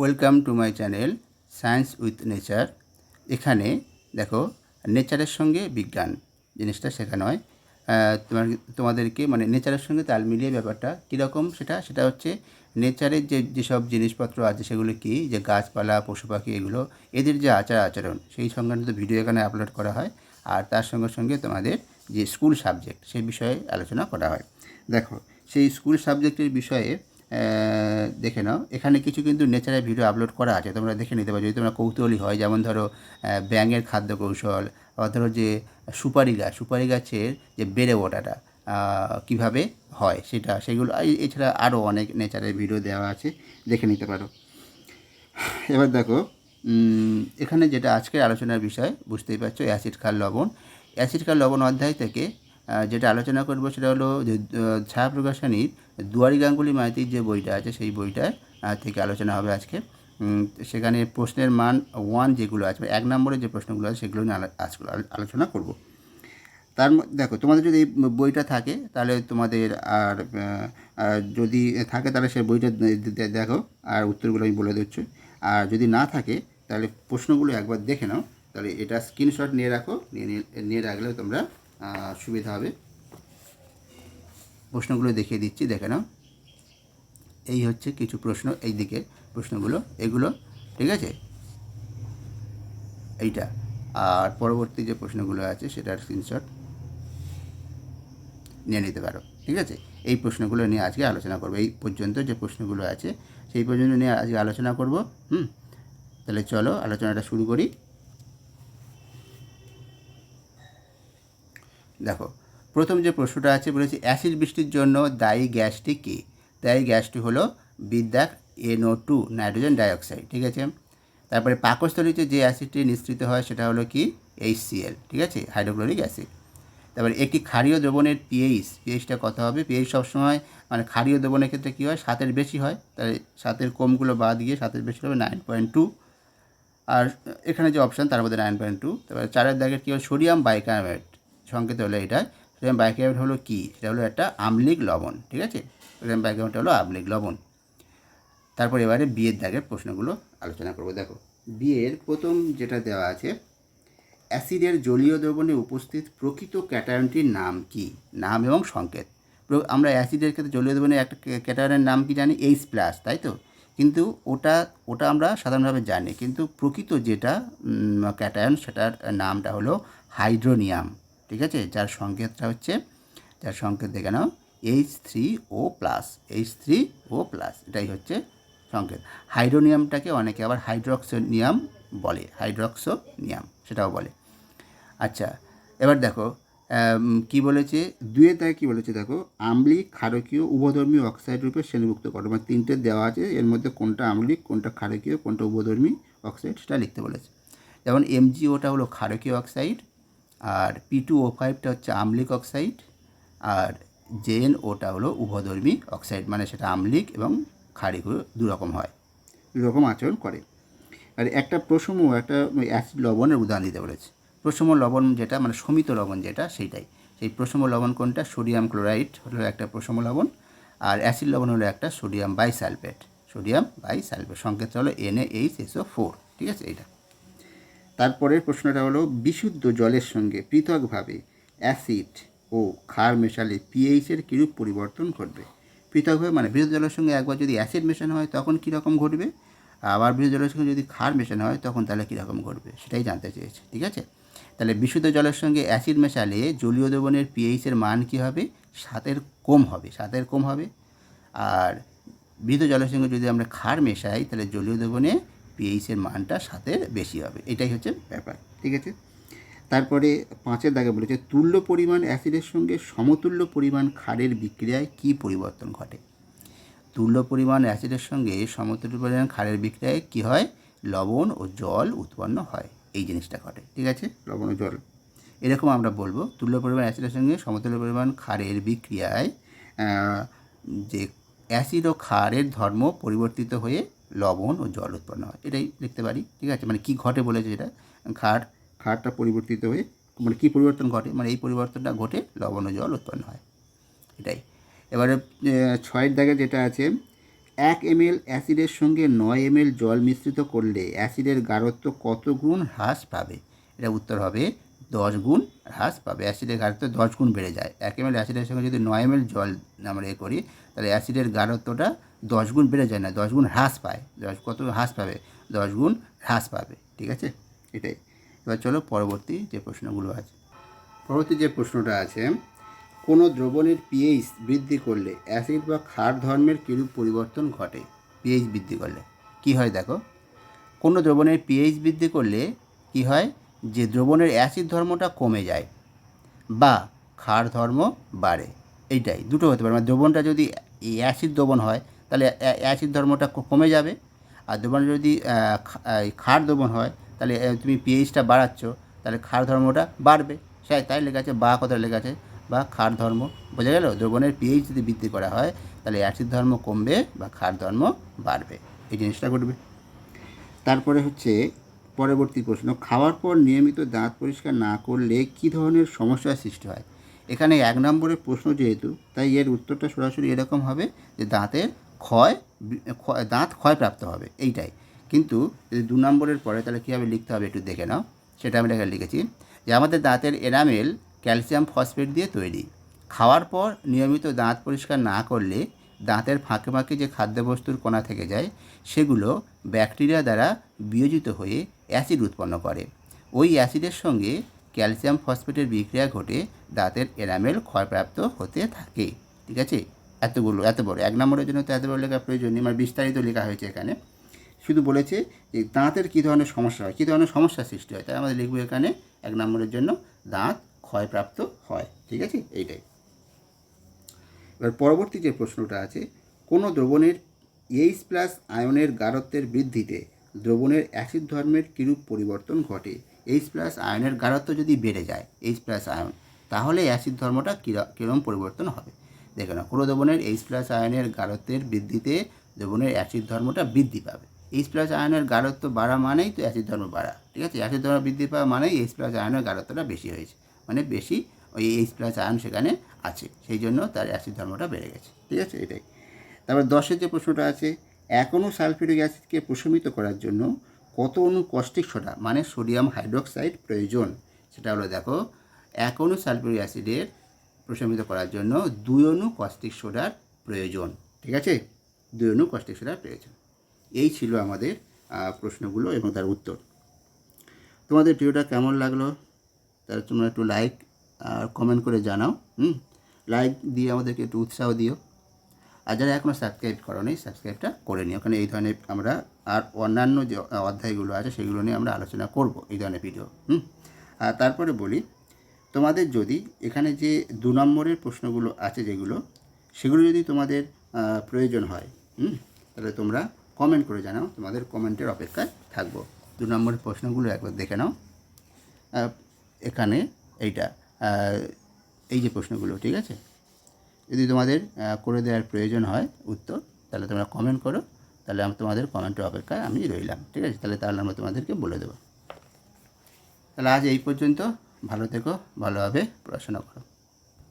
Welcome to my channel science with nature. এখানে দেখো, নেচারের সঙ্গে বিজ্ঞান, জিনিসটা শেখানো হয় তোমার, তোমাদেরকে মানে নেচারের সঙ্গে তাল মিলিয়ে ব্যাপারটা কীরকম সেটা সেটা হচ্ছে নেচারের যে যেসব জিনিসপত্র আছে সেগুলো কি? যে গাছপালা, পশু পাখি এগুলো, এদের যে আচার আচরণ, সেই সংক্রান্ত ভিডিও এখানে আপলোড করা হয়। আর তার সঙ্গে সঙ্গে তোমাদের যে স্কুল সাবজেক্ট সেই বিষয়ে আলোচনা করা হয়। দেখো, সেই স্কুল সাবজেক্টের বিষয়ে দেখে নাও। এখানে কিছু কিন্তু নেচারের ভিডিও আপলোড করা আছে, তোমরা দেখে নিতে পারো। যদি তোমরা কৌতূহলী হয়, যেমন ধরো ব্যাঙের খাদ্য কৌশল বা ধরো যে সুপারি গাছ, সুপারি গাছের যে বেড়ে ওঠাটা কীভাবে হয় সেটা, সেগুলো এছাড়া আরও অনেক নেচারের ভিডিও দেওয়া আছে, দেখে নিতে পারো। এবার দেখো এখানে যেটা আজকের আলোচনার বিষয়, বুঝতেই পারছ অ্যাসিড খার লবণ। অ্যাসিড খার লবণ অধ্যায় থেকে যেটা আলোচনা করব সেটা হলো ছায়া প্রকাশনীর দুয়ারি গাঙ্গুলি মাইতির যে বইটা আছে সেই বইটার আহ, থেকে আলোচনা হবে আজকে। সেখানে প্রশ্নের মান ওয়ান যেগুলো আছে এক নম্বরে যে প্রশ্নগুলো আছে সেগুলো নিয়ে আজকে আলোচনা করব। তার দেখো তোমাদের যদি এই বইটা থাকে তাহলে তোমাদের আর যদি থাকে তাহলে সেই বইটা দেখো আর উত্তরগুলো আমি বলে দিচ্ছি। আর যদি না থাকে তাহলে প্রশ্নগুলো একবার দেখে নাও। তাহলে এটা স্ক্রিনশট নিয়ে রাখো নিয়ে নিয়ে- নিয়ে রাখলে তোমরা সুবিধা হবে। প্রশ্নগুলো দেখিয়ে দিচ্ছি, দেখে নাও। এই হচ্ছে কিছু প্রশ্ন এই দিকে প্রশ্নগুলো, এগুলো, ঠিক আছে? এইটা। আর পরবর্তী যে প্রশ্নগুলো আছে সেটার স্ক্রিনশট নিয়ে নিতে পারো, ঠিক আছে? এই প্রশ্নগুলো নিয়ে আজকে আলোচনা করব। এই পর্যন্ত যে প্রশ্নগুলো আছে, সেই পর্যন্ত নিয়ে আজকে আলোচনা করব, হুম? তাহলে চলো আলোচনাটা শুরু করি। দেখো প্রথম যে প্রশ্নটা আছে, বলেছে, অ্যাসিড বৃষ্টির জন্য দায়ী গ্যাসটি কী? দায়ী গ্যাসটি হলো বিদ্যাক এনও টু, নাইট্রোজেন ডাইঅক্সাইড, ঠিক আছে? তারপরে পাকস্থলীতে যে অ্যাসিডটি নিঃসৃত হয়, সেটা হলো কি? এইচসিএল ঠিক আছে? Hydrochloric acid. তারপরে, একটি ক্ষারীয় দ্রবণের পিএইচ পিএইচটা কত হবে? পিএইচ সবসময় মানে ক্ষারীয় দ্রবণের ক্ষেত্রে কী হয়? সাতের বেশি হয়। তাহলে সাতের কমগুলো বাদ গিয়ে সাতের বেশি হবে নাইন পয়েন্ট টু। আর এখানে যে অপশান, তার মধ্যে নাইন পয়েন্ট টু। তারপরে, চারের দাগের কী হলো সোডিয়াম বাইকার্বনেট। সংকেত হলো এটা। সোডিয়াম বাইকার্বনেট হলো কী? সেটা হলো একটা আম্লিক লবণ, ঠিক আছে? সোডিয়াম বাইকার্বনেট হলো আম্লিক লবণ। তারপর এবারে বিয়ের দাগের প্রশ্নগুলো আলোচনা করব। দেখো বিয়ের প্রথম যেটা দেওয়া আছে, অ্যাসিডের জলীয় দ্রবণে উপস্থিত প্রকৃত ক্যাটায়নটির নাম কি? নাম এবং সংকেত। আমরা অ্যাসিডের ক্ষেত্রে জলীয় দ্রবণে একটা ক্যা- ক্যাটায়নের নাম কি জানি? এইচ প্লাস তাই তো? কিন্তু ওটা ওটা আমরা সাধারণভাবে জানি। কিন্তু প্রকৃত যেটা ক্যাটায়ন, সেটার নামটা হলো হাইড্রোনিয়াম। ঠিক আছে? যার সংকেতটা হচ্ছে, যার সংকেত দেখে নাও H three O plus H three O plus এটাই হচ্ছে সংকেত। হাইড্রোনিয়ামটাকে অনেকে আবার হাইড্রক্সোনিয়াম বলে, হাইড্রক্সোনিয়াম সেটাও বলে। আচ্ছা এবার দেখো কি বলেছে? দুয়ে তাই কি বলেছে দেখো? আম্লিক ক্ষারকীয়, উভধর্মী অক্সাইড রূপে শ্রেণীভুক্ত করো। মানে তিনটে দেওয়া আছে, এর মধ্যে কোনটা আম্লিক কোনটা ক্ষারকীয়, কোনটা উভধর্মী অক্সাইড সেটা লিখতে বলেছে। যেমন এমজিওটা হলো ক্ষারকীয় অক্সাইড আর পি টু ও ফাইভটা হচ্ছে আম্লিক অক্সাইড, আর জেন ওটা হলো উভধর্মী অক্সাইড মানে সেটা আম্লিক এবং ক্ষারিক দু রকম হয় দু রকম আচরণ করে। আর একটা প্রসম একটা অ্যাসিড লবণের উদাহরণ দিতে বলেছে। প্রসম লবণ যেটা মানে সমিত লবণ যেটা, সেইটাই। সেই প্রসম লবণ কোনটা? সোডিয়াম ক্লোরাইড হলো একটা প্রসম লবণ, আর অ্যাসিড লবণ হলো একটা সোডিয়াম বাইসালফেট সোডিয়াম বাইসালফেট সংকেতটা হলো এনএ এইচ এসও ফোর ঠিক আছে? এইটা। তারপরের প্রশ্নটা হলো, বিশুদ্ধ জলের সঙ্গে পৃথকভাবে অ্যাসিড ও ক্ষার মেশালে পিএইচের কীরূপ পরিবর্তন ঘটবে? পৃথকভাবে মানে বিশুদ্ধ জলের সঙ্গে একবার যদি অ্যাসিড মেশানো হয় তখন কীরকম ঘটবে? আবার বিশুদ্ধ জলের সঙ্গে যদি ক্ষার মেশানো হয় তখন তাহলে কীরকম ঘটবে? সেটাই জানতে চেয়েছে, ঠিক আছে? তাহলে বিশুদ্ধ জলের সঙ্গে অ্যাসিড মেশালে জলীয় দ্রবণের পিএইচের মান কী হবে? সাতের কম হবে, সাতের কম হবে। আর বিশুদ্ধ জলের সঙ্গে যদি আমরা ক্ষার মেশাই তাহলে জলীয় দ্রবণে পিএইচের মানটা সাতের বেশি হবে। এটাই হচ্ছে ব্যাপার, ঠিক আছে? তারপরে পাঁচের দাগে বলেছে, তুল্য পরিমাণ অ্যাসিডের সঙ্গে সমতুল্য পরিমাণ ক্ষারের বিক্রিয়ায় কী পরিবর্তন ঘটে? তুল্য পরিমাণ অ্যাসিডের সঙ্গে সমতুল্য পরিমাণ ক্ষারের বিক্রিয়ায় কী হয়? লবণ ও জল উৎপন্ন হয়। এই জিনিসটা ঘটে, ঠিক আছে? লবণ ও জল। এরকম আমরা বলব, তুল্য পরিমাণ অ্যাসিডের সঙ্গে সমতুল্য পরিমাণ ক্ষারের বিক্রিয়ায় যে অ্যাসিড ও ক্ষারের ধর্ম পরিবর্তিত হয়ে লবণ ও জল উৎপন্ন হয়। এটাই লিখতে পারি, ঠিক আছে? মানে কি ঘটে বলেছে এটা ক্ষার খাটটা পরিবর্তিত হয়ে মানে কি পরিবর্তন ঘটে? মানে এই পরিবর্তনটা ঘটে লবণ ও জল উৎপন্ন হয়। এটাই। এবারে ছয়ের দাগে যেটা আছে, এক এমএল অ্যাসিডের সঙ্গে নয় এমএল জল মিশ্রিত করলে অ্যাসিডের গাঢ়ত্ব কত গুণ হ্রাস পাবে? এটা উত্তর হবে দশ গুণ হ্রাস পাবে। অ্যাসিডের গাঢ়ত্ব দশ গুণ বেড়ে যায়। এক এমএল অ্যাসিডের সঙ্গে যদি নয় এমএল জল আমরা এ করি, তাহলে অ্যাসিডের গাঢ়ত্বটা দশ গুণ বেড়ে যায় না, দশ গুণ হ্রাস পায়। দশ, কত হ্রাস পাবে? দশ গুণ হ্রাস পাবে, ঠিক আছে? এটাই। এবার চলো পরবর্তী যে প্রশ্নগুলো আছে। পরবর্তী যে প্রশ্নটা আছে, কোনো দ্রবণের পিএইচ বৃদ্ধি করলে অ্যাসিড বা ক্ষার ধর্মের কিরূপ পরিবর্তন ঘটে? পিএইচ বৃদ্ধি করলে। কি হয় দেখো? কোনো দ্রবণের পিএইচ বৃদ্ধি করলে কি হয়? যে দ্রবণের অ্যাসিড ধর্মটা কমে যায় বা ক্ষার ধর্ম বাড়ে। এইটাই, দুটো হতে পারে। মানে দ্রবণটা যদি অ্যাসিড দ্রবণ হয়, তাহলে অ্যাসিড ধর্মটা কমে যাবে। আর দ্রবণ যদি ক্ষার দ্রবণ হয়, তাহলে তুমি পিএইচটা বাড়াচ্ছ, তাহলে ক্ষার ধর্মটা বাড়বে। সেই, তাই লেখা আছে, বা কথা লেখা আছে, বা ক্ষার ধর্ম, বোঝা গেল? দ্রবণের পিএইচ যদি বৃদ্ধি করা হয়, তাহলে অ্যাসিড ধর্ম কমবে বা ক্ষার ধর্ম বাড়বে। এই জিনিসটা ঘটবে। তারপরে হচ্ছে পরবর্তী প্রশ্ন, খাওয়ার পর নিয়মিত দাঁত পরিষ্কার না করলে কী ধরনের সমস্যার সৃষ্টি হয়? এখানে এক নম্বরের প্রশ্ন যেহেতু, তাই এর উত্তরটা সরাসরি এরকম হবে যে দাঁতের ক্ষয় দাঁত ক্ষয়প্রাপ্ত হবে, এইটাই। কিন্তু যদি দু নম্বরের পরে তাহলে কীভাবে লিখতে হবে একটু দেখে নাও, সেটা আমি এখানে লিখেছি যে আমাদের দাঁতের এনামেল ক্যালসিয়াম ফসফেট দিয়ে তৈরি। খাওয়ার পর নিয়মিত দাঁত পরিষ্কার না করলে দাঁতের ফাঁকে ফাঁকে যে খাদ্যবস্তুর কণা থেকে যায়, সেগুলো ব্যাকটেরিয়া দ্বারা বিয়োজিত হয়ে অ্যাসিড উৎপন্ন করে। ওই অ্যাসিডের সঙ্গে ক্যালসিয়াম ফসফেটের বিক্রিয়া ঘটে দাঁতের এনামেল ক্ষয়প্রাপ্ত হতে থাকে। ঠিক আছে? এতগুলো, এত বড়। এক নম্বরের জন্য তো এত বড় লেখা প্রয়োজন নেই মানে বিস্তারিত লেখা হয়েছে এখানে। শুধু বলেছে যে দাঁতের কী ধরনের সমস্যা হয়, কী ধরনের সমস্যা সৃষ্টি হয়, তাই আমাদের লিখব এখানে। এক নম্বরের জন্য দাঁত ক্ষয়প্রাপ্ত হয়। ঠিক আছে? এইটাই। এবার পরবর্তী যে প্রশ্নটা আছে, কোনো দ্রবণের এইচ প্লাস আয়নের গাঢ়ত্বের বৃদ্ধিতে দ্রবণের অ্যাসিড ধর্মের কিরূপ পরিবর্তন ঘটে? এইচ প্লাস আয়নের গাঢ়ত্ব যদি বেড়ে যায় এইচ প্লাস আয়ন, তাহলে অ্যাসিড ধর্মটা কীরকম পরিবর্তন হবে? দেখে না কোনো দ্রবণের এইচ প্লাস আয়নের গাঢ়ত্বের বৃদ্ধিতে দ্রবণের অ্যাসিড ধর্মটা বৃদ্ধি পাবে। এইচ প্লাস আয়নের গাঢ়ত্ব বাড়া মানেই তো অ্যাসিড ধর্ম বাড়া, ঠিক আছে? অ্যাসিড ধর্ম বৃদ্ধি পাওয়া মানেই এইচ প্লাস আয়নের গাঢ়ত্বটা বেশি হয়েছে মানে বেশি ওই এইচ প্লাস আয়ন সেখানে আছে। সেই জন্য তার অ্যাসিড ধর্মটা বেড়ে গেছে। ঠিক আছে? এটাই। তারপর দশের যে প্রশ্নটা আছে এখনও সালফিউরিক অ্যাসিডকে প্রশমিত করার জন্য কত অনু কস্টিক সোডা মানে সোডিয়াম হাইড্রোক্সাইড প্রয়োজন? সেটা হলো দেখো অণু সালফিউরিক অ্যাসিডের প্রশমিত করার জন্য দুই অণু কস্টিক সোডার প্রয়োজন। ঠিক আছে? দুই অণু কস্টিক সোডার প্রয়োজন। এই ছিল আমাদের প্রশ্নগুলো এবং তার উত্তর। তোমাদের ভিডিওটা কেমন লাগল? তাহলে তোমরা একটু লাইক আর কমেন্ট করে জানাও, হুম? লাইক দিয়ে আমাদেরকে একটু উৎসাহ দিও। আর যারা এখনও সাবস্ক্রাইব করো নি সাবস্ক্রাইবটা করে নিও। ওখানে এই ধরনের আমরা আর অন্যান্য যে অধ্যায়গুলো আছে, সেগুলো নিয়ে আমরা আলোচনা করব এই ধরনের ভিডিও হুম? আর তারপরে বলি, তোমাদের যদি এখানে যে দু নম্বরের প্রশ্নগুলো আছে যেগুলো, সেগুলো যদি তোমাদের প্রয়োজন হয়, হুম? তাহলে তোমরা কমেন্ট করে জানাও, তোমাদের কমেন্টের অপেক্ষায় থাকব। দু নম্বরের প্রশ্নগুলো একবার দেখে নাও। এখানে এইটা। এই যে প্রশ্নগুলো, ঠিক আছে? যদি তোমাদের করে দেওয়ার প্রয়োজন হয় উত্তর, তাহলে তোমরা কমেন্ট করো, তাহলে আমি তোমাদের কমেন্টের অপেক্ষায় আমি রইলাম, ঠিক আছে? তাহলে তাহলে আমরা তোমাদেরকে বলে দেবো। তাহলে আজ এই পর্যন্ত, ভালো থেকো, ভালোভাবে পড়াশোনা করো।